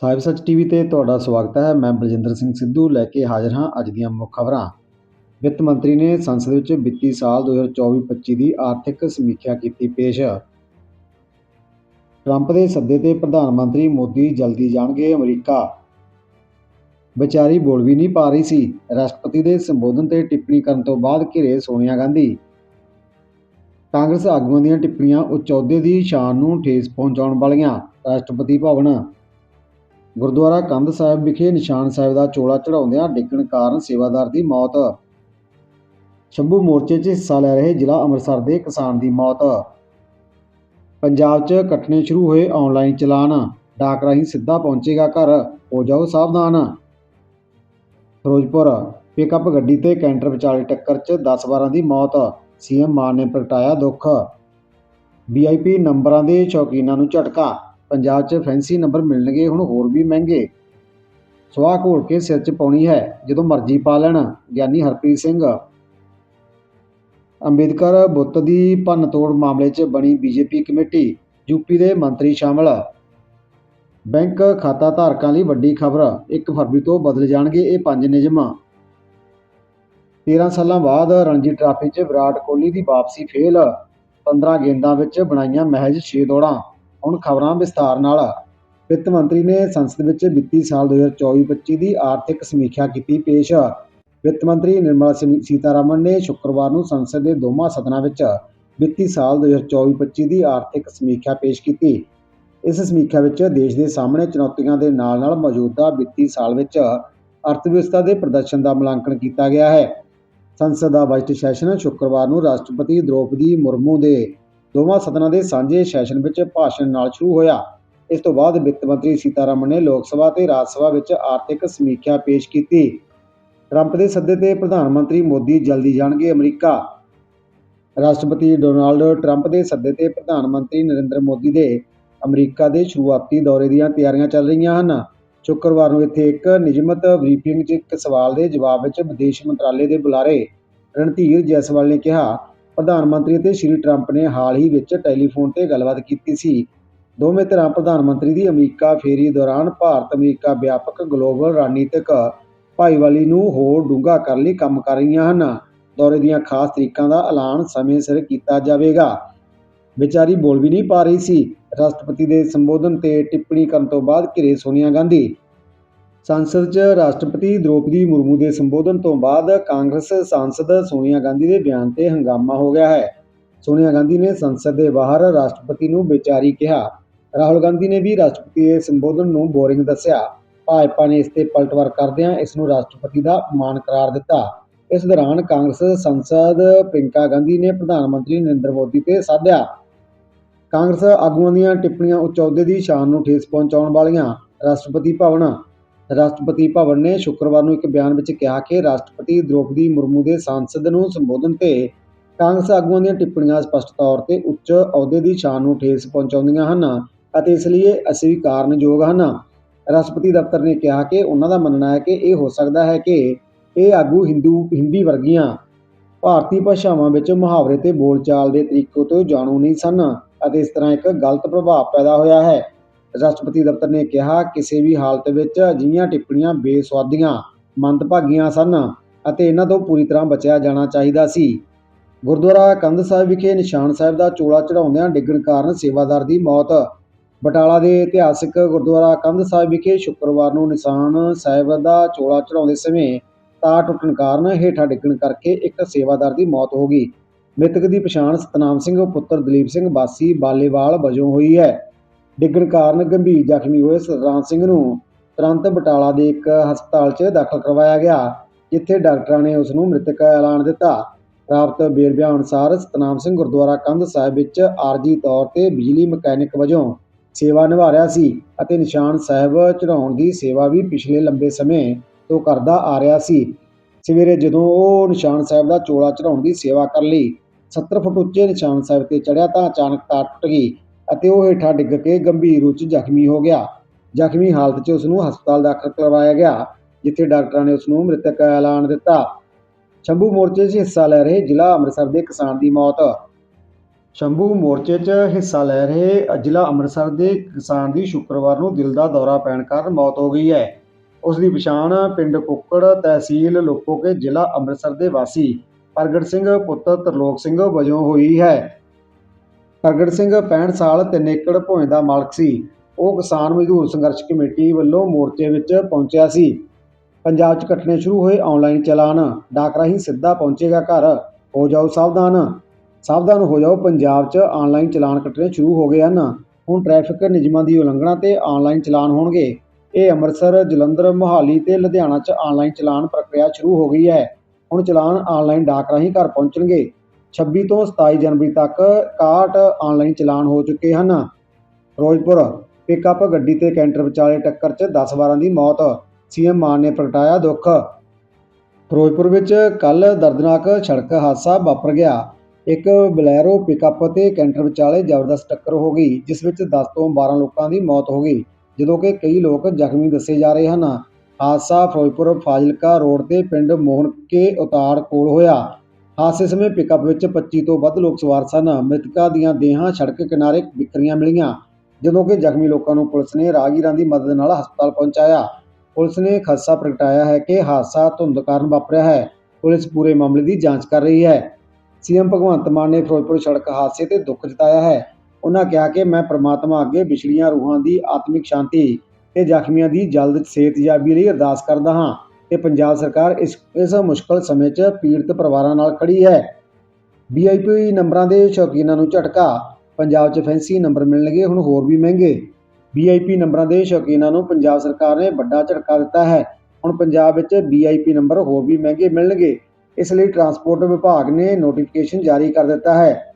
ਸਾਹਿਬ ਸੱਚ ਟੀਵੀ ਤੇ ਤੁਹਾਡਾ ਸਵਾਗਤ ਹੈ। ਮੈਂ ਬਲਜਿੰਦਰ ਸਿੰਘ ਸਿੱਧੂ ਲੈ ਕੇ ਹਾਜ਼ਰ ਹਾਂ ਅੱਜ ਦੀਆਂ ਮੁੱਖ ਖਬਰਾਂ। ਵਿੱਤ ਮੰਤਰੀ ਨੇ ਸੰਸਦ ਵਿੱਚ ਵਿੱਤੀ ਸਾਲ 2024-25 ਦੀ ਆਰਥਿਕ ਸਮੀਖਿਆ ਕੀਤੀ ਪੇਸ਼। ਟਰੰਪ ਦੇ ਸੱਦੇ ਤੇ ਪ੍ਰਧਾਨ ਮੰਤਰੀ ਮੋਦੀ ਜਲਦੀ ਜਾਣਗੇ ਅਮਰੀਕਾ। ਵਿਚਾਰੀ ਬੋਲ ਵੀ ਨਹੀਂ ਪਾ ਰਹੀ ਸੀ। ਰਾਸ਼ਟਰਪਤੀ ਦੇ ਸੰਬੋਧਨ ਤੇ ਟਿੱਪਣੀ ਕਰਨ ਤੋਂ ਬਾਅਦ ਘਿਰੇ ਸੋਨੀਆ ਗਾਂਧੀ। ਕਾਂਗਰਸ ਆਗੂਆਂ ਦੀਆਂ ਟਿੱਪਣੀਆਂ ਉੱਚ ਅਹੁਦੇ ਦੀ ਸ਼ਾਨ ਨੂੰ ਠੇਸ ਪਹੁੰਚਾਉਣ ਵਾਲੀਆਂ। ਰਾਸ਼ਟਰਪਤੀ ਭਵਨ ਗੁਰਦੁਆਰਾ ਕੰਧ ਸਾਹਿਬ ਵਿਖੇ ਨਿਸ਼ਾਨ ਸਾਹਿਬ ਦਾ ਚੋਲਾ ਚੜਾਉਂਦਿਆਂ ਡਿੱਗਣ ਕਾਰਨ ਸੇਵਾਦਾਰ ਦੀ ਮੌਤ। ਸ਼ੰਭੂ ਮੋਰਚੇ 'ਚ ਹਿੱਸਾ ਲੈ ਰਹੇ ਜ਼ਿਲ੍ਹਾ ਅੰਮ੍ਰਿਤਸਰ ਦੇ ਕਿਸਾਨ ਦੀ ਮੌਤ। ਪੰਜਾਬ 'ਚ ਕੱਟਣੇ ਸ਼ੁਰੂ ਹੋਏ ਆਨਲਾਈਨ ਚਲਾਨ। ਡਾਕ ਰਾਹੀਂ ਸਿੱਧਾ ਪਹੁੰਚੇਗਾ ਘਰ। ਹੋ ਜਾਓ ਸਾਵਧਾਨ। ਫਿਰੋਜ਼ਪੁਰ ਪਿਕਅਪ ਗੱਡੀ ਤੇ ਕੈਂਟਰ ਵਿਚਾਲੇ ਟੱਕਰ 'ਚ 10-12 ਦੀ ਮੌਤ। ਸੀਐਮ ਮਾਨ ਨੇ ਪ੍ਰਗਟਾਇਆ ਦੁੱਖ। ਵੀਆਈਪੀ ਨੰਬਰਾਂ ਦੇ ਸ਼ੌਕੀਨਾਂ ਨੂੰ ਝਟਕਾ। ਪੰਜਾਬ 'ਚ ਫੈਂਸੀ ਨੰਬਰ ਮਿਲਣਗੇ, ਹੁਣ ਹੋਰ ਵੀ ਮਹਿੰਗੇ। ਸਵਾਹ ਘੋਲ ਕੇ ਸਿਰ 'ਚ ਪਾਉਣੀ ਹੈ, ਜਦੋਂ ਮਰਜ਼ੀ ਪਾ ਲੈਣ, ਗਿਆਨੀ ਹਰਪ੍ਰੀਤ ਸਿੰਘ। ਅੰਬੇਦਕਰ ਬੁੱਤ ਦੀ ਭੰਨ-ਤੋੜ ਮਾਮਲੇ 'ਚ ਬਣੀ ਬੀਜੇਪੀ ਕਮੇਟੀ ਯੂਪੀ ਦੇ ਮੰਤਰੀ ਸ਼ਾਮਲ। ਬੈਂਕ ਖਾਤਾ ਧਾਰਕਾਂ ਲਈ ਵੱਡੀ ਖਬਰ 1 ਫਰਵਰੀ ਤੋਂ ਬਦਲ ਜਾਣਗੇ ਇਹ ਪੰਜ ਨਿਯਮ। 13 ਸਾਲਾਂ ਬਾਅਦ ਰਣਜੀ ਟਰਾਫੀ 'ਚ ਵਿਰਾਟ ਕੋਹਲੀ ਦੀ ਵਾਪਸੀ ਫੇਲ 15 ਗੇਂਦਾਂ ਵਿੱਚ ਬਣਾਈਆਂ ਮਹਿਜ 6 ਦੌੜਾਂ। ਹੁਣ ਖਬਰਾਂ ਵਿਸਥਾਰ ਨਾਲ। ਵਿੱਤ ਮੰਤਰੀ ਨੇ ਸੰਸਦ ਵਿੱਚ ਵਿੱਤੀ ਸਾਲ 2024-25 ਦੀ ਆਰਥਿਕ ਸਮੀਖਿਆ ਕੀਤੀ ਪੇਸ਼। ਵਿੱਤ ਮੰਤਰੀ ਨਿਰਮਲਾ ਸਿਮ- ਸੀਤਾਰਮਨ ਨੇ ਸ਼ੁੱਕਰਵਾਰ ਨੂੰ ਸੰਸਦ ਦੇ ਦੋਵਾਂ ਸਦਨਾਂ ਵਿੱਚ ਵਿੱਤੀ ਸਾਲ 2024-25 ਦੀ ਆਰਥਿਕ ਸਮੀਖਿਆ ਪੇਸ਼ ਕੀਤੀ। ਇਸ ਸਮੀਖਿਆ ਵਿੱਚ ਦੇਸ਼ ਦੇ ਸਾਹਮਣੇ ਚੁਣੌਤੀਆਂ ਦੇ ਨਾਲ-ਨਾਲ ਮੌਜੂਦਾ ਵਿੱਤੀ ਸਾਲ ਵਿੱਚ ਅਰਥਵਿਵਸਥਾ ਦੇ ਪ੍ਰਦਰਸ਼ਨ ਦਾ ਮੁਲਾਂਕਣ ਕੀਤਾ ਗਿਆ ਹੈ। ਸੰਸਦ ਦਾ ਬਜਟ ਸੈਸ਼ਨ ਸ਼ੁੱਕਰਵਾਰ ਨੂੰ ਰਾਸ਼ਟਰਪਤੀ ਦ੍ਰੋਪਦੀ ਮੁਰਮੂ ਦੇ ਦੋਵਾਂ ਸਦਨਾਂ ਦੇ ਸਾਂਝੇ ਸੈਸ਼ਨ ਵਿੱਚ ਭਾਸ਼ਣ ਨਾਲ ਸ਼ੁਰੂ ਹੋਇਆ। ਇਸ ਤੋਂ ਬਾਅਦ ਵਿੱਤ ਮੰਤਰੀ ਸੀਤਾਰਮਨ ਨੇ ਲੋਕ ਸਭਾ ਤੇ ਰਾਜ ਸਭਾ ਵਿੱਚ ਆਰਥਿਕ ਸਮੀਖਿਆ ਪੇਸ਼ ਕੀਤੀ। ਟਰੰਪ ਦੇ ਸੱਦੇ ਤੇ ਪ੍ਰਧਾਨ ਮੰਤਰੀ ਮੋਦੀ ਜਲਦੀ ਜਾਣਗੇ ਅਮਰੀਕਾ। ਰਾਸ਼ਟਰਪਤੀ ਡੋਨਾਲਡ ਟਰੰਪ ਦੇ ਸੱਦੇ ਤੇ ਪ੍ਰਧਾਨ ਮੰਤਰੀ ਨਰਿੰਦਰ ਮੋਦੀ ਦੇ ਅਮਰੀਕਾ ਦੇ ਸ਼ੁਰੂਆਤੀ ਦੌਰੇ ਦੀਆਂ ਤਿਆਰੀਆਂ ਚੱਲ ਰਹੀਆਂ ਹਨ। ਸ਼ੁੱਕਰਵਾਰ ਨੂੰ ਇੱਥੇ ਇੱਕ ਨਿਯਮਤ ਬਰੀਫਿੰਗ 'ਚ ਇੱਕ ਸਵਾਲ ਦੇ ਜਵਾਬ ਵਿੱਚ ਵਿਦੇਸ਼ ਮੰਤਰਾਲੇ ਦੇ ਬੁਲਾਰੇ ਰਣਧੀਰ ਜੈਸਵਾਲ ਨੇ ਕਿਹਾ ਪ੍ਰਧਾਨ ਮੰਤਰੀ ਅਤੇ ਸ਼੍ਰੀ ਟਰੰਪ ਨੇ ਹਾਲ ਹੀ ਵਿੱਚ ਟੈਲੀਫੋਨ ਤੇ ਗੱਲਬਾਤ ਕੀਤੀ ਸੀ। ਦੋਵੇਂ ਧਿਰਾਂ ਪ੍ਰਧਾਨ ਮੰਤਰੀ ਦੀ ਅਮਰੀਕਾ ਫੇਰੀ ਦੌਰਾਨ ਭਾਰਤ ਅਮਰੀਕਾ ਵਿਆਪਕ ਗਲੋਬਲ ਰਣਨੀਤਿਕ ਭਾਈਵਾਲੀ ਨੂੰ ਹੋਰ ਡੂੰਘਾ ਕਰਨ ਲਈ ਕੰਮ ਕਰ ਰਹੀਆਂ ਹਨ। ਦੌਰੇ ਦੀਆਂ ਖਾਸ ਤਰੀਕਾਂ ਦਾ ਐਲਾਨ ਸਮੇਂ ਸਿਰ ਕੀਤਾ ਜਾਵੇਗਾ। ਵਿਚਾਰੀ ਬੋਲ ਵੀ ਨਹੀਂ ਪਾ ਰਹੀ ਸੀ। ਰਾਸ਼ਟਰਪਤੀ ਦੇ ਸੰਬੋਧਨ ਤੇ ਟਿੱਪਣੀ ਕਰਨ ਤੋਂ ਬਾਅਦ ਘਿਰੇ ਸੋਨੀਆ ਗਾਂਧੀ ਸੰਸਦ 'ਚ ਰਾਸ਼ਟਰਪਤੀ ਦ੍ਰੋਪਦੀ ਮੁਰਮੂ ਦੇ ਸੰਬੋਧਨ ਤੋਂ ਬਾਅਦ ਕਾਂਗਰਸ ਸਾਂਸਦ ਸੋਨੀਆ ਗਾਂਧੀ ਦੇ ਬਿਆਨ ਤੇ ਹੰਗਾਮਾ ਹੋ ਗਿਆ ਹੈ। ਸੋਨੀਆ ਗਾਂਧੀ ਨੇ ਸੰਸਦ ਦੇ ਬਾਹਰ ਰਾਸ਼ਟਰਪਤੀ ਨੂੰ ਵਿਚਾਰੀ ਕਿਹਾ। ਰਾਹੁਲ ਗਾਂਧੀ ਨੇ ਵੀ ਰਾਸ਼ਟਰਪਤੀ ਦੇ ਸੰਬੋਧਨ ਨੂੰ ਬੋਰਿੰਗ ਦੱਸਿਆ। ਭਾਜਪਾ ਨੇ ਇਸ ਤੇ ਪਲਟਵਾਰ ਕਰਦਿਆਂ ਇਸ ਨੂੰ ਰਾਸ਼ਟਰਪਤੀ ਦਾ ਅਪਮਾਨ ਕਰਾਰ ਦਿੱਤਾ। ਇਸ ਦੌਰਾਨ ਕਾਂਗਰਸ ਸੰਸਦ ਪ੍ਰਿੰਕਾ ਗਾਂਧੀ ਨੇ ਪ੍ਰਧਾਨ ਮੰਤਰੀ ਨਰਿੰਦਰ ਮੋਦੀ ਤੇ ਸਾਧਿਆ। ਕਾਂਗਰਸ ਆਗੂਆਂ ਦੀਆਂ ਟਿੱਪਣੀਆਂ ਉੱਚ ਅਹੁਦੇ ਦੀ ਸ਼ਾਨ ਨੂੰ ਠੇਸ ਪਹੁੰਚਾਉਣ ਵਾਲੀਆਂ ਰਾਸ਼ਟਰਪਤੀ ਭਵਨ ਰਾਸ਼ਟਰਪਤੀ ਭਵਨ ਨੇ ਸ਼ੁੱਕਰਵਾਰ ਨੂੰ ਇੱਕ ਬਿਆਨ ਵਿੱਚ ਕਿਹਾ ਕਿ ਰਾਸ਼ਟਰਪਤੀ ਦ੍ਰੋਪਦੀ ਮੁਰਮੂ ਦੇ ਸੰਸਦ ਨੂੰ ਸੰਬੋਧਨ ਤੇ ਕਾਂਗਰਸ ਆਗੂਆਂ ਦੀਆਂ ਟਿੱਪਣੀਆਂ ਸਪਸ਼ਟ ਤੌਰ ਤੇ ਉੱਚ ਅਹੁਦੇ ਦੀ ਸ਼ਾਨ ਨੂੰ ਠੇਸ ਪਹੁੰਚਾਉਂਦੀਆਂ ਹਨ ਅਤੇ ਇਸ ਲਈ ਇਹ ਅਸਵੀਕਾਰਨਯੋਗ ਹਨ। ਰਾਸ਼ਟਰਪਤੀ ਦਫ਼ਤਰ ਨੇ ਕਿਹਾ ਕਿ ਉਹਨਾਂ ਦਾ ਮੰਨਣਾ ਹੈ ਕਿ ਇਹ ਹੋ ਸਕਦਾ ਹੈ ਕਿ ਇਹ ਆਗੂ ਹਿੰਦੂ, ਹਿੰਦੀ ਵਰਗੀਆਂ ਭਾਰਤੀ ਭਾਸ਼ਾਵਾਂ ਵਿੱਚ ਮੁਹਾਵਰੇ ਤੇ ਬੋਲਚਾਲ ਦੇ ਤਰੀਕੇ ਤੋਂ ਜਾਣੂ ਨਹੀਂ ਸਨ ਅਤੇ ਇਸ ਤਰ੍ਹਾਂ ਇੱਕ ਗਲਤ ਪ੍ਰਭਾਵ ਪੈਦਾ ਹੋਇਆ ਹੈ। ਰਾਸ਼ਟਰਪਤੀ ਦਫ਼ਤਰ ਨੇ ਕਿਹਾ, ਕਿਸੇ ਵੀ ਹਾਲਤ ਵਿੱਚ ਅਜਿਹੀਆਂ ਟਿੱਪਣੀਆਂ ਬੇਸਵਾਦੀਆਂ ਮੰਦਭਾਗੀਆਂ ਸਨ ਅਤੇ ਇਹਨਾਂ ਤੋਂ ਪੂਰੀ ਤਰ੍ਹਾਂ ਬਚਿਆ ਜਾਣਾ ਚਾਹੀਦਾ ਸੀ। ਗੁਰਦੁਆਰਾ ਕੰਧ ਸਾਹਿਬ ਵਿਖੇ ਨਿਸ਼ਾਨ ਸਾਹਿਬ ਦਾ ਚੋਲਾ ਚੜਾਉਂਦਿਆਂ ਡਿੱਗਣ ਕਾਰਨ ਸੇਵਾਦਾਰ ਦੀ ਮੌਤ। ਬਟਾਲਾ ਦੇ ਇਤਿਹਾਸਕ ਗੁਰਦੁਆਰਾ ਕੰਧ ਸਾਹਿਬ ਵਿਖੇ ਸ਼ੁੱਕਰਵਾਰ ਨੂੰ ਨਿਸ਼ਾਨ ਸਾਹਿਬ ਦਾ ਚੋਲਾ ਚੜਾਉਂਦੇ ਸਮੇਂ ਤਾਰ ਟੁੱਟਣ ਕਾਰਨ ਹੇਠਾਂ ਡਿੱਗਣ ਕਰਕੇ ਇੱਕ ਸੇਵਾਦਾਰ ਦੀ ਮੌਤ ਹੋ ਗਈ। ਮ੍ਰਿਤਕ ਦੀ ਪਛਾਣ ਸਤਨਾਮ ਸਿੰਘ, ਪੁੱਤਰ ਦਲੀਪ ਸਿੰਘ, ਵਾਸੀ ਬਾਲੇਵਾਲ ਵਜੋਂ ਹੋਈ ਹੈ। ਡਿੱਗਣ ਕਾਰਨ ਗੰਭੀਰ ਜ਼ਖਮੀ ਹੋਏ ਸਤਨਾਮ ਸਿੰਘ ਨੂੰ ਤੁਰੰਤ ਬਟਾਲਾ ਦੇ ਇੱਕ ਹਸਪਤਾਲ 'ਚ ਦਾਖਲ ਕਰਵਾਇਆ ਗਿਆ, ਜਿੱਥੇ ਡਾਕਟਰਾਂ ਨੇ ਉਸ ਨੂੰ ਮ੍ਰਿਤਕ ਐਲਾਨ ਦਿੱਤਾ। ਪ੍ਰਾਪਤ ਬੇਰਬਿਆਂ ਅਨੁਸਾਰ ਸਤਨਾਮ ਸਿੰਘ ਗੁਰਦੁਆਰਾ ਕੰਧ ਸਾਹਿਬ ਵਿੱਚ ਆਰਜੀ ਤੌਰ ਤੇ ਬਿਜਲੀ ਮਕੈਨਿਕ ਵਜੋਂ ਸੇਵਾ ਨਿਭਾ ਰਿਹਾ ਸੀ ਅਤੇ ਨਿਸ਼ਾਨ ਸਾਹਿਬ ਚੜਾਉਣ ਦੀ ਸੇਵਾ ਵੀ ਪਿਛਲੇ ਲੰਬੇ ਸਮੇਂ ਤੋਂ ਕਰਦਾ ਆ ਰਿਹਾ ਸੀ। ਸਵੇਰੇ ਜਦੋਂ ਉਹ ਨਿਸ਼ਾਨ ਸਾਹਿਬ ਦਾ ਚੋਲਾ ਚੜਾਉਣ ਦੀ ਸੇਵਾ ਕਰ ਲਈ 70 ਫੁੱਟ ਉੱਚੇ ਨਿਸ਼ਾਨ ਸਾਹਿਬ ਤੇ ਚੜਿਆ ਤਾਂ ਅਚਾਨਕ ਤਾਰ ਟੁੱਟ ਗਈ। ਅਤੇ ਉਹ ਹੇਠਾਂ ਡਿੱਗ ਕੇ ਗੰਭੀਰ ਰੂਪ 'ਚ ਜ਼ਖਮੀ ਹੋ ਗਿਆ। ਜ਼ਖਮੀ ਹਾਲਤ 'ਚ ਉਸ ਨੂੰ ਹਸਪਤਾਲ ਦਾਖਲ ਕਰਵਾਇਆ ਗਿਆ, ਜਿੱਥੇ ਡਾਕਟਰਾਂ ਨੇ ਉਸ ਨੂੰ ਮ੍ਰਿਤਕ ਐਲਾਨ ਦਿੱਤਾ। ਸ਼ੰਭੂ ਮੋਰਚੇ 'ਚ ਹਿੱਸਾ ਲੈ ਰਹੇ ਜ਼ਿਲ੍ਹਾ ਅੰਮ੍ਰਿਤਸਰ ਦੇ ਕਿਸਾਨ ਦੀ ਮੌਤ। ਸ਼ੰਭੂ ਮੋਰਚੇ 'ਚ ਹਿੱਸਾ ਲੈ ਰਹੇ ਜ਼ਿਲ੍ਹਾ ਅੰਮ੍ਰਿਤਸਰ ਦੇ ਕਿਸਾਨ ਦੀ ਸ਼ੁੱਕਰਵਾਰ ਨੂੰ ਦਿਲ ਦਾ ਦੌਰਾ ਪੈਣ ਕਾਰਨ ਮੌਤ ਹੋ ਗਈ ਹੈ। ਉਸ ਦੀ ਪਛਾਣ ਪਿੰਡ ਕੁੱਕੜ ਤਹਿਸੀਲ ਲੋਪੋਕੇ ਜ਼ਿਲ੍ਹਾ ਅੰਮ੍ਰਿਤਸਰ ਦੇ ਵਾਸੀ ਪ੍ਰਗਟ ਸਿੰਘ ਪੁੱਤਰ ਤਰਲੋਕ ਸਿੰਘ ਵਜੋਂ ਹੋਈ ਹੈ। ਪ੍ਰਗਟ ਸਿੰਘ 65 ਸਾਲ ਤਿੰਨ ਏਕੜ ਭੋਇੰ ਦਾ ਮਾਲਕ ਸੀ। ਉਹ ਕਿਸਾਨ ਮਜ਼ਦੂਰ ਸੰਘਰਸ਼ ਕਮੇਟੀ ਵੱਲੋਂ ਮੋਰਚੇ ਵਿੱਚ ਪਹੁੰਚਿਆ ਸੀ। ਪੰਜਾਬ 'ਚ ਕੱਟਣੇ ਸ਼ੁਰੂ ਹੋਏ ਆਨਲਾਈਨ ਚਲਾਨ। ਡਾਕ ਰਾਹੀਂ ਸਿੱਧਾ ਪਹੁੰਚੇਗਾ ਘਰ। ਹੋ ਜਾਓ ਸਾਵਧਾਨ। ਸਾਵਧਾਨ ਹੋ ਜਾਓ ਪੰਜਾਬ 'ਚ ਆਨਲਾਈਨ ਚਲਾਨ ਕੱਟਣੇ ਸ਼ੁਰੂ ਹੋ ਗਏ ਹਨ। ਹੁਣ ਟ੍ਰੈਫਿਕ ਨਿਯਮਾਂ ਦੀ ਉਲੰਘਣਾ ਤੇ ਆਨਲਾਈਨ ਚਲਾਨ ਹੋਣਗੇ। ਇਹ ਅੰਮ੍ਰਿਤਸਰ, ਜਲੰਧਰ, ਮੋਹਾਲੀ ਤੇ ਲੁਧਿਆਣਾ 'ਚ ਆਨਲਾਈਨ ਚਲਾਨ ਪ੍ਰਕਿਰਿਆ ਸ਼ੁਰੂ ਹੋ ਗਈ ਹੈ। ਹੁਣ ਚਲਾਨ ਆਨਲਾਈਨ ਡਾਕ ਰਾਹੀਂ ਘਰ ਪਹੁੰਚਣਗੇ। 26 ਤੋਂ 27 ਜਨਵਰੀ ਤੱਕ 61 ਆਨਲਾਈਨ ਚਲਾਨ ਹੋ ਚੁੱਕੇ ਹਨ। ਫਿਰੋਜ਼ਪੁਰ ਪਿਕਅਪ ਗੱਡੀ ਤੇ ਕੈਂਟਰ ਵਿਚਾਲੇ ਟੱਕਰ 'ਚ 10-12 ਦੀ ਮੌਤ, ਸੀਐਮ ਮਾਨ ਨੇ ਪ੍ਰਗਟਾਇਆ ਦੁੱਖ। ਫਿਰੋਜ਼ਪੁਰ ਵਿੱਚ ਕੱਲ ਦਰਦਨਾਕ ਸੜਕ ਹਾਦਸਾ ਵਾਪਰ ਗਿਆ। ਇੱਕ ਬਲੈਰੋ ਪਿਕਅਪ ਤੇ ਕੈਂਟਰ ਵਿਚਾਲੇ ਜ਼ਬਰਦਸਤ ਟੱਕਰ ਹੋ ਗਈ, ਜਿਸ ਵਿੱਚ 10 ਤੋਂ 12 ਲੋਕਾਂ ਦੀ ਮੌਤ ਹੋ ਗਈ, ਜਦੋਂ ਕਿ ਕਈ ਲੋਕ ਜ਼ਖਮੀ ਦੱਸੇ ਜਾ ਰਹੇ ਹਨ। ਹਾਦਸਾ ਫਿਰੋਜ਼ਪੁਰ ਫਾਜ਼ਿਲਕਾ ਰੋਡ ਤੇ ਪਿੰਡ ਮੋਹਨਕੇ ਉਤਾੜ ਕੋਲ ਹੋਇਆ। ਹਾਦਸੇ ਸਮੇਂ ਪਿਕਅਪ ਵਿੱਚ 25 ਤੋਂ ਵੱਧ ਲੋਕ ਸਵਾਰ ਸਨ। ਮ੍ਰਿਤਕਾਂ ਦੀਆਂ ਦੇਹਾਂ ਸੜਕ ਕਿਨਾਰੇ ਬਿਖਰੀਆਂ ਮਿਲੀਆਂ, ਜਦੋਂ ਕਿ ਜ਼ਖਮੀ ਲੋਕਾਂ ਨੂੰ ਪੁਲਿਸ ਨੇ ਰਾਹਗੀਰਾਂ ਦੀ ਮਦਦ ਨਾਲ ਹਸਪਤਾਲ ਪਹੁੰਚਾਇਆ। ਪੁਲਿਸ ਨੇ ਖਦਸ਼ਾ ਪ੍ਰਗਟਾਇਆ ਹੈ ਕਿ ਹਾਦਸਾ ਧੁੰਦ ਕਾਰਨ ਵਾਪਰਿਆ ਹੈ। ਪੁਲਿਸ ਪੂਰੇ ਮਾਮਲੇ ਦੀ ਜਾਂਚ ਕਰ ਰਹੀ ਹੈ। ਸੀਐਮ ਭਗਵੰਤ ਮਾਨ ਨੇ ਫਿਰੋਜ਼ਪੁਰ ਸੜਕ ਹਾਦਸੇ ਤੇ ਦੁੱਖ ਜਤਾਇਆ ਹੈ। ਉਹਨਾਂ ਕਿਹਾ ਕਿ ਮੈਂ ਪ੍ਰਮਾਤਮਾ ਅੱਗੇ ਵਿਛੜੀਆਂ ਰੂਹਾਂ ਦੀ ਆਤਮਿਕ ਸ਼ਾਂਤੀ ਤੇ ਜ਼ਖਮੀਆਂ ਦੀ ਜਲਦ ਸਿਹਤਯਾਬੀ ਲਈ ਅਰਦਾਸ ਕਰਦਾ ਹਾਂ। ਤੇ ਪੰਜਾਬ ਸਰਕਾਰ ਇਸ ਇਸ ਮੁਸ਼ਕਲ ਸਮੇਂ 'ਚ ਪੀੜਤ ਪਰਿਵਾਰਾਂ ਨਾਲ ਖੜੀ ਹੈ। ਵੀਆਈਪੀ ਨੰਬਰਾਂ ਦੇ ਸ਼ੌਕੀਨਾਂ ਨੂੰ ਝਟਕਾ, ਪੰਜਾਬ 'ਚ ਫੈਂਸੀ ਨੰਬਰ ਮਿਲਣਗੇ, ਹੁਣ ਹੋਰ ਵੀ ਮਹਿੰਗੇ। ਵੀਆਈਪੀ ਨੰਬਰਾਂ ਦੇ ਸ਼ੌਕੀਨਾਂ ਨੂੰ ਪੰਜਾਬ ਸਰਕਾਰ ਨੇ ਵੱਡਾ ਝਟਕਾ ਦਿੱਤਾ ਹੈ। ਹੁਣ ਪੰਜਾਬ ਵਿੱਚ ਵੀਆਈਪੀ ਨੰਬਰ ਹੋਰ ਵੀ ਮਹਿੰਗੇ ਮਿਲਣਗੇ। ਇਸ ਲਈ ਟਰਾਂਸਪੋਰਟ ਵਿਭਾਗ ਨੇ ਨੋਟੀਫਿਕੇਸ਼ਨ ਜਾਰੀ ਕਰ ਦਿੱਤਾ ਹੈ।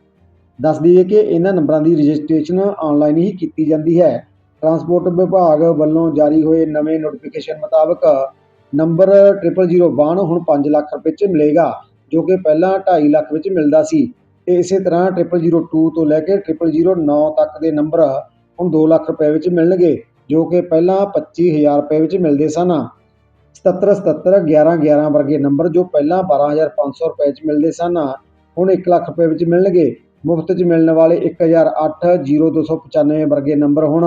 ਦੱਸ ਦਈਏ ਕਿ ਇਹਨਾਂ ਨੰਬਰਾਂ ਦੀ ਰਜਿਸਟ੍ਰੇਸ਼ਨ ਆਨਲਾਈਨ ਹੀ ਕੀਤੀ ਜਾਂਦੀ ਹੈ। ਟਰਾਂਸਪੋਰਟ ਵਿਭਾਗ ਵੱਲੋਂ ਜਾਰੀ ਹੋਏ ਨਵੇਂ ਨੋਟੀਫਿਕੇਸ਼ਨ ਮੁਤਾਬਕ ਨੰਬਰ 0001 ਹੁਣ 5 ਲੱਖ ਰੁਪਏ 'ਚ ਮਿਲੇਗਾ, ਜੋ ਕਿ ਪਹਿਲਾਂ 2.5 ਲੱਖ ਵਿੱਚ ਮਿਲਦਾ ਸੀ। ਤੇ ਇਸੇ ਤਰ੍ਹਾਂ 0002 ਤੋਂ ਲੈ ਕੇ 0009 ਤੱਕ ਦੇ ਨੰਬਰ ਹੁਣ 2 ਲੱਖ ਰੁਪਏ ਵਿੱਚ ਮਿਲਣਗੇ, ਜੋ ਕਿ ਪਹਿਲਾਂ 25000 ਰੁਪਏ ਵਿੱਚ ਮਿਲਦੇ ਸਨ। 77 77 11 11 ਵਰਗੇ ਨੰਬਰ ਜੋ ਪਹਿਲਾਂ 12500 ਰੁਪਏ 'ਚ ਮਿਲਦੇ ਸਨ, ਹੁਣ 1 ਲੱਖ ਰੁਪਏ ਵਿੱਚ ਮਿਲਣਗੇ। ਮੁਫਤ 'ਚ ਮਿਲਣ ਵਾਲੇ 1008 0295 ਵਰਗੇ ਨੰਬਰ ਹੁਣ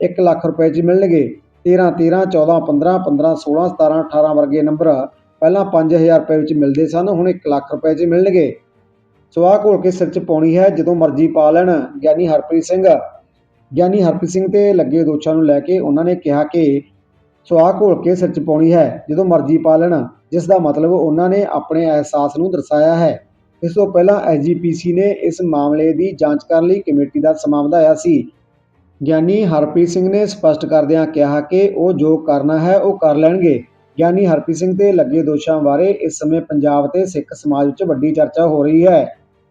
1 ਲੱਖ ਰੁਪਏ 'ਚ ਮਿਲਣਗੇ। 13 13 14 15 15 16 17 18 ਵਰਗੇ ਨੰਬਰ ਪਹਿਲਾਂ 5000 ਰੁਪਏ ਵਿੱਚ ਮਿਲਦੇ ਸਨ, ਹੁਣ 1 ਲੱਖ ਰੁਪਏ 'ਚ ਮਿਲਣਗੇ। ਸਵਾਹ ਘੋਲ ਕੇ ਸਿਰ 'ਚ ਪਾਉਣੀ ਹੈ? ਜਦੋਂ ਮਰਜ਼ੀ ਪਾ ਲੈਣ, ਗਿਆਨੀ ਹਰਪ੍ਰੀਤ ਸਿੰਘ। ਗਿਆਨੀ ਹਰਪ੍ਰੀਤ ਸਿੰਘ ਤੇ ਲੱਗੇ ਦੋਸ਼ਾਂ ਨੂੰ ਲੈ ਕੇ ਉਹਨਾਂ ਨੇ ਕਿਹਾ ਕਿ ਸਵਾਹ ਘੋਲ ਕੇ ਸਿਰ 'ਚ ਪਾਉਣੀ ਹੈ? ਜਦੋਂ ਮਰਜ਼ੀ ਪਾ ਲੈਣ, ਜਿਸ ਦਾ ਮਤਲਬ ਉਹਨਾਂ ਨੇ ਆਪਣੇ ਅਹਿਸਾਸ ਨੂੰ ਦਰਸਾਇਆ ਹੈ। ਇਸ ਤੋਂ ਪਹਿਲਾਂ ਐਸਜੀਪੀਸੀ ਨੇ ਇਸ ਮਾਮਲੇ ਦੀ ਜਾਂਚ ਕਰਨ ਲਈ ਕਮੇਟੀ ਦਾ ਸਮਾਂ ਵਧਾਇਆ ਸੀ। ਗਿਆਨੀ ਹਰਪ੍ਰੀਤ ਸਿੰਘ ਨੇ ਸਪਸ਼ਟ ਕਰਦਿਆਂ ਕਿਹਾ ਕਿ ਉਹ ਜੋ ਕਰਨਾ ਹੈ ਉਹ ਕਰ ਲੈਣਗੇ। ਗਿਆਨੀ ਹਰਪ੍ਰੀਤ ਸਿੰਘ ਤੇ ਲੱਗੇ ਦੋਸ਼ਾਂ ਬਾਰੇ ਇਸ ਸਮੇਂ ਪੰਜਾਬ ਤੇ ਸਿੱਖ ਸਮਾਜ ਵਿੱਚ ਵੱਡੀ ਚਰਚਾ ਹੋ ਰਹੀ ਹੈ।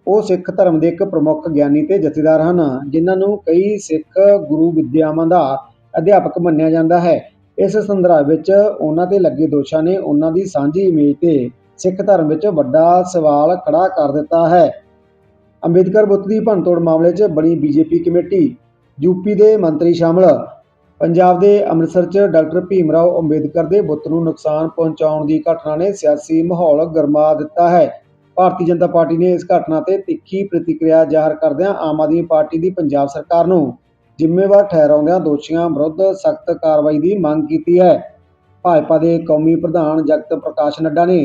ਉਹ ਸਿੱਖ ਧਰਮ ਦੇ ਇੱਕ ਪ੍ਰਮੁੱਖ ਗਿਆਨੀ ਤੇ ਜਥੇਦਾਰ ਹਨ, ਜਿਨ੍ਹਾਂ ਨੂੰ ਕਈ ਸਿੱਖ ਗੁਰੂ ਵਿਦਿਆਵਾਂ ਦਾ ਅਧਿਆਪਕ ਮੰਨਿਆ ਜਾਂਦਾ ਹੈ। ਇਸ ਸੰਦਰਭ ਵਿੱਚ ਉਹਨਾਂ ਤੇ ਲੱਗੇ ਦੋਸ਼ਾਂ ਨੇ ਉਹਨਾਂ ਦੀ ਸਾਂਝੀ ਇਮੇਜ ਤੇ ਸਿੱਖ ਧਰਮ ਵਿੱਚ ਵੱਡਾ ਸਵਾਲ ਖੜਾ ਕਰ ਦਿੱਤਾ ਹੈ। ਅੰਬੇਦਕਰ ਬੁੱਤ ਦੀ ਭੰਨਤੋੜ ਮਾਮਲੇ 'ਚ ਬਣੀ ਬੀਜੇਪੀ ਕਮੇਟੀ ਯੂਪੀ ਦੇ ਮੰਤਰੀ ਸ਼ਾਮਲ। ਪੰਜਾਬ ਦੇ ਅੰਮ੍ਰਿਤਸਰ 'ਚ ਡਾਕਟਰ ਭੀਮ ਰਾਓ ਅੰਬੇਦਕਰ ਦੇ ਬੁੱਤ ਨੂੰ ਨੁਕਸਾਨ ਪਹੁੰਚਾਉਣ ਦੀ ਘਟਨਾ ਨੇ ਸਿਆਸੀ ਮਾਹੌਲ ਗਰਮਾ ਦਿੱਤਾ ਹੈ। ਭਾਰਤੀ ਜਨਤਾ ਪਾਰਟੀ ਨੇ ਇਸ ਘਟਨਾ ਤੇ ਤਿੱਖੀ ਪ੍ਰਤੀਕਿਰਿਆ ਜ਼ਾਹਰ ਕਰਦਿਆਂ ਆਮ ਆਦਮੀ ਪਾਰਟੀ ਦੀ ਪੰਜਾਬ ਸਰਕਾਰ ਨੂੰ ਜ਼ਿੰਮੇਵਾਰ ਠਹਿਰਾਉਂਦਿਆਂ ਦੋਸ਼ੀਆਂ ਵਿਰੁੱਧ ਸਖਤ ਕਾਰਵਾਈ ਦੀ ਮੰਗ ਕੀਤੀ ਹੈ। ਭਾਜਪਾ ਦੇ ਕੌਮੀ ਪ੍ਰਧਾਨ ਜਗਤ ਪ੍ਰਕਾਸ਼ ਨੱਡਾ ਨੇ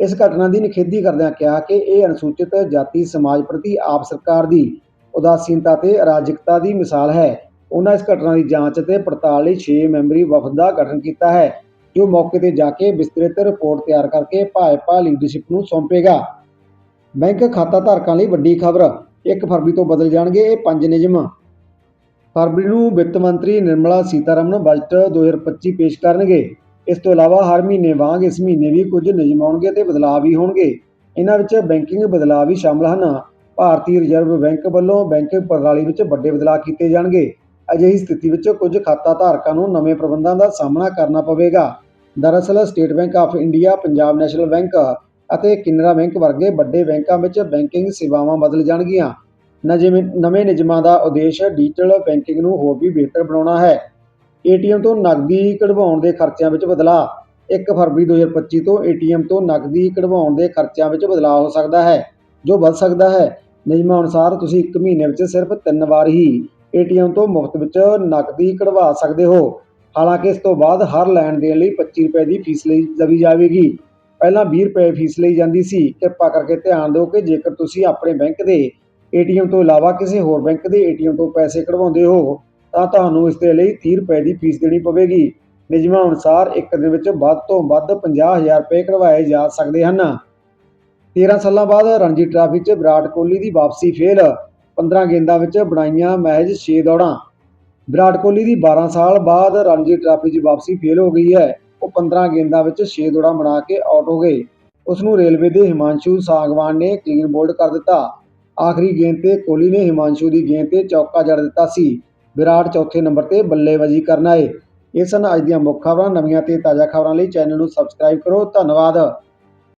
ਇਸ ਘਟਨਾ ਦੀ ਨਿਖੇਧੀ ਕਰਦਿਆਂ ਕਿਹਾ ਕਿ ਇਹ ਅਨੁਸੂਚਿਤ ਜਾਤੀ ਸਮਾਜ ਪ੍ਰਤੀ ਆਪ ਸਰਕਾਰ ਦੀ ਉਦਾਸੀਨਤਾ ਤੇ ਅਰਾਜਕਤਾ ਦੀ ਮਿਸਾਲ ਹੈ। ਉਹਨਾਂ ਇਸ ਘਟਨਾ ਦੀ ਜਾਂਚ ਅਤੇ ਪੜਤਾਲ ਲਈ 6 ਮੈਂਬਰੀ ਵਫਦ ਦਾ ਗਠਨ ਕੀਤਾ ਹੈ, ਜੋ ਮੌਕੇ ਤੇ ਜਾ ਕੇ ਵਿਸਤ੍ਰਿਤ ਰਿਪੋਰਟ ਤਿਆਰ ਕਰਕੇ ਭਾਜਪਾ ਲੀਡਰਸ਼ਿਪ ਨੂੰ ਸੌਂਪੇਗਾ। ਬੈਂਕ ਖਾਤਾ ਧਾਰਕਾਂ ਲਈ ਵੱਡੀ ਖਬਰ 1 ਫਰਵਰੀ ਤੋਂ ਬਦਲ ਜਾਣਗੇ ਇਹ ਪੰਜ ਨਿਯਮ। ਫਰਵਰੀ ਨੂੰ ਵਿੱਤ ਮੰਤਰੀ ਨਿਰਮਲਾ ਸੀਤਾਰਮਨ ਬਜਟ 2025 ਪੇਸ਼ ਕਰਨਗੇ। ਇਸ ਤੋਂ ਇਲਾਵਾ ਹਰ ਮਹੀਨੇ ਵਾਂਗ ਇਸ ਮਹੀਨੇ ਵੀ ਕੁਝ ਨਿਯਮ ਆਉਣਗੇ ਤੇ ਬਦਲਾਅ ਵੀ ਹੋਣਗੇ। ਇਹਨਾਂ ਵਿੱਚ ਬੈਂਕਿੰਗ ਬਦਲਾਅ ਵੀ ਸ਼ਾਮਲ ਹਨ। ਭਾਰਤੀ ਰਿਜ਼ਰਵ ਬੈਂਕ ਵੱਲੋਂ ਬੈਂਕਿੰਗ ਪ੍ਰਣਾਲੀ ਵਿੱਚ ਵੱਡੇ ਬਦਲਾਅ ਕੀਤੇ ਜਾਣਗੇ। ਅਜਿਹੀ ਸਥਿਤੀ ਵਿੱਚ ਕੁਝ ਖਾਤਾ ਧਾਰਕਾਂ ਨੂੰ ਨਵੇਂ ਪ੍ਰਬੰਧਾਂ ਦਾ ਸਾਹਮਣਾ ਕਰਨਾ ਪਵੇਗਾ। ਦਰਅਸਲ state bank of India Punjab national bank ਅਤੇ ਕਿਨਰਾ ਬੈਂਕ ਵਰਗੇ ਵੱਡੇ ਬੈਂਕਾਂ ਵਿੱਚ ਬੈਂਕਿੰਗ ਸੇਵਾਵਾਂ ਬਦਲ ਜਾਣਗੀਆਂ। ਨਜਿਮ- ਨਵੇਂ ਨਿਯਮਾਂ ਦਾ ਉਦੇਸ਼ ਡਿਜੀਟਲ ਬੈਂਕਿੰਗ ਨੂੰ ਹੋਰ ਵੀ ਬਿਹਤਰ ਬਣਾਉਣਾ ਹੈ। ਏਟੀਐਮ ਤੋਂ ਨਕਦੀ ਕਢਵਾਉਣ ਦੇ ਖਰਚਿਆਂ ਵਿੱਚ ਬਦਲਾਅ। 1 ਫਰਵਰੀ 2025 ਤੋਂ ਏਟੀਐਮ ਤੋਂ ਨਕਦੀ ਕਢਵਾਉਣ ਦੇ ਖਰਚਿਆਂ ਵਿੱਚ ਬਦਲਾਅ ਹੋ ਸਕਦਾ ਹੈ, ਜੋ ਵੱਧ ਸਕਦਾ ਹੈ। ਨਿਯਮਾਂ ਅਨੁਸਾਰ ਤੁਸੀਂ 1 ਮਹੀਨੇ ਵਿੱਚ ਸਿਰਫ 3 ਵਾਰ ਹੀ ਏਟੀਐਮ ਤੋਂ ਮੁਫਤ ਵਿੱਚ ਨਕਦੀ ਕਢਵਾ ਸਕਦੇ ਹੋ। ਹਾਲਾਂਕਿ ਇਸ ਤੋਂ ਬਾਅਦ ਹਰ ਲੈਣ ਦੇਣ ਲਈ 25 ਰੁਪਏ ਦੀ ਫੀਸ ਲਈ ਲਵੀ ਜਾਵੇਗੀ। ਪਹਿਲਾਂ 20 ਰੁਪਏ ਫੀਸ ਲਈ ਜਾਂਦੀ ਸੀ। ਕਿਰਪਾ ਕਰਕੇ ਧਿਆਨ ਦਿਓ ਕਿ ਜੇਕਰ ਤੁਸੀਂ ਆਪਣੇ ਬੈਂਕ ਦੇ ਏਟੀਐਮ ਤੋਂ ਇਲਾਵਾ ਕਿਸੇ ਹੋਰ ਬੈਂਕ ਦੇ ਏਟੀਐਮ ਤੋਂ ਪੈਸੇ ਕਢਵਾਉਂਦੇ ਹੋ, ਤਾਂ ਤੁਹਾਨੂੰ ਇਸ ਦੇ ਲਈ 30 ਰੁਪਏ ਦੀ ਫੀਸ ਦੇਣੀ ਪਵੇਗੀ। ਨਿਯਮਾਂ ਅਨੁਸਾਰ ਇੱਕ ਦਿਨ ਵਿੱਚ ਵੱਧ ਤੋਂ ਵੱਧ 50000 ਰੁਪਏ ਕਢਵਾਏ ਜਾ ਸਕਦੇ ਹਨ। 13 ਸਾਲਾਂ ਬਾਅਦ ਰਣਜੀ ਟਰਾਫੀ 'ਚ ਵਿਰਾਟ ਕੋਹਲੀ ਦੀ ਵਾਪਸੀ ਫੇਲ 15 ਗੇਂਦਾਂ ਵਿੱਚ ਬਣਾਈਆਂ ਮਹਿਜ 6 ਦੌੜਾਂ। ਵਿਰਾਟ ਕੋਹਲੀ ਦੀ 12 ਸਾਲ ਬਾਅਦ ਰਣਜੀ ਟਰਾਫੀ 'ਚ ਵਾਪਸੀ ਫੇਲ ਹੋ ਗਈ ਹੈ। ਉਹ 15 ਗੇਂਦਾਂ ਵਿੱਚ 6 ਦੌੜਾਂ ਬਣਾ ਕੇ ਆਊਟ ਹੋ ਗਏ। ਉਸ ਨੂੰ ਰੇਲਵੇ ਦੇ ਹਿਮਾਂਸ਼ੂ ਸਾਗਵਾਨ ਨੇ ਕਲੀਨ ਬੋਲਡ ਕਰ ਦਿੱਤਾ। ਆਖਰੀ ਗੇਂਦ ਤੇ ਕੋਹਲੀ ਨੇ ਹਿਮਾਂਸ਼ੂ ਦੀ ਗੇਂਦ ਤੇ ਚੌਕਾ ਜੜ ਦਿੱਤਾ ਸੀ। ਵਿਰਾਟ ਚੌਥੇ ਨੰਬਰ ਤੇ ਬੱਲੇਬਾਜ਼ੀ ਕਰਨ ਆਏ। ਇਹ ਸਨ ਅੱਜ ਦੀਆਂ ਮੁੱਖ ਖਬਰਾਂ ਨਵੀਆਂ ਤੇ ਤਾਜ਼ਾ ਖਬਰਾਂ ਲਈ ਚੈਨਲ ਨੂੰ ਸਬਸਕ੍ਰਾਈਬ ਕਰੋ। ਧੰਨਵਾਦ।